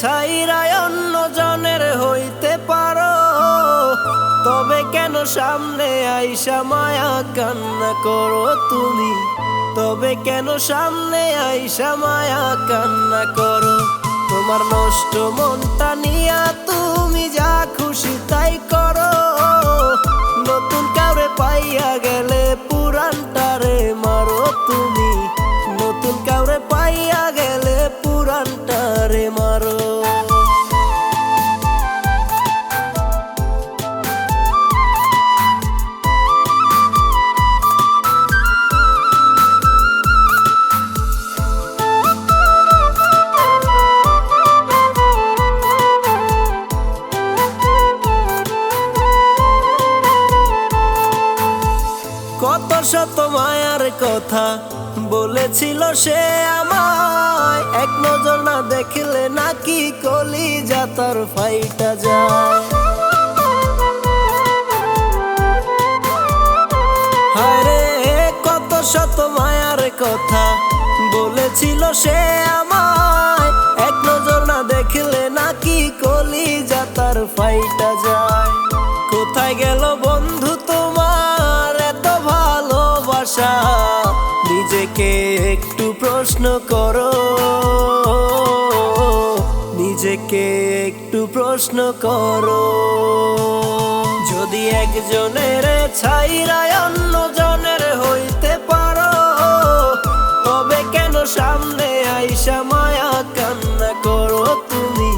ছাইরায় অন্য জনের হইতে পারো। তবে কেন সামনে আইসা মায়া কান্না করো তুমি? তবে কেন সামনে আইসা মায়া কান্না করো? তোমার নষ্ট মনটা নিয়া তুমি যা খুশি তাই করো। শত মায়ার কথা বলেছিল সে আমায়। এক নজর না দেখলে নাকি কলি যাতার ফাইটা যায়। কত শত মায়ার কথা বলেছিল সে আমায়। এক নজর না দেখলে নাকি কলি যাতার ফাইটা ভালোবাসা নিজেকে একটু প্রশ্ন করো। নিজেকে একটু প্রশ্ন করো। যদি একজনের ছাইরায় অন্য জনের হইতে পারো, তবে কেন সামনে আইসা মায়া কান্না করো তুমি?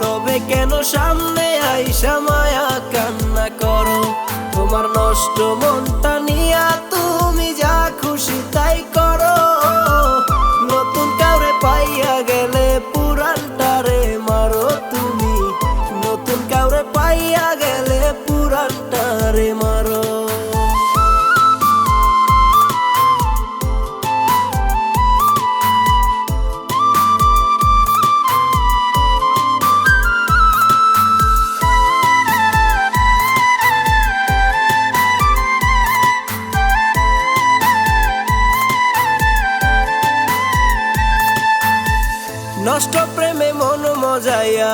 তবে কেন সামনে আইসা মায়া কান্না করো? তোমার নষ্ট মনটা নষ্ট প্রেমে মন মজাইয়া,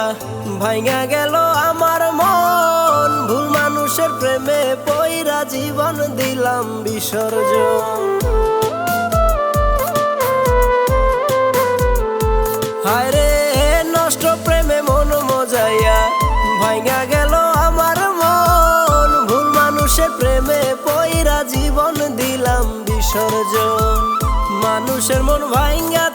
ভাইঙা গেল আমার মন। ভুল মানুষের প্রেমে পইরা জীবন দিলাম বিসর্জন। হায় রে, নষ্ট প্রেমে মন মজাইয়া, ভাইঙা গেল আমার মন। ভুল মানুষের প্রেমে পইরা জীবন দিলাম বিসর্জন। মানুষের মন ভাইঙ্গা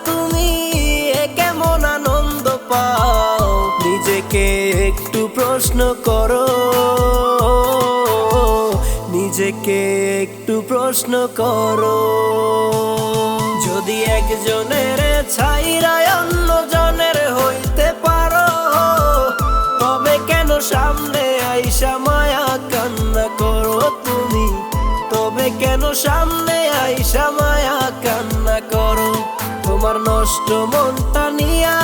নিজেকে একটু প্রশ্ন করো। নিজেকে একটু প্রশ্ন করো। যদি একজনের ছাইরায় অন্য জনের হইতে পারো, তবে কেন সামনে আইসা মায়া কান্না করো তুমি? তবে কেন সামনে আইসা মায়া কান্না করো? তোমার নষ্ট মনটা নিয়া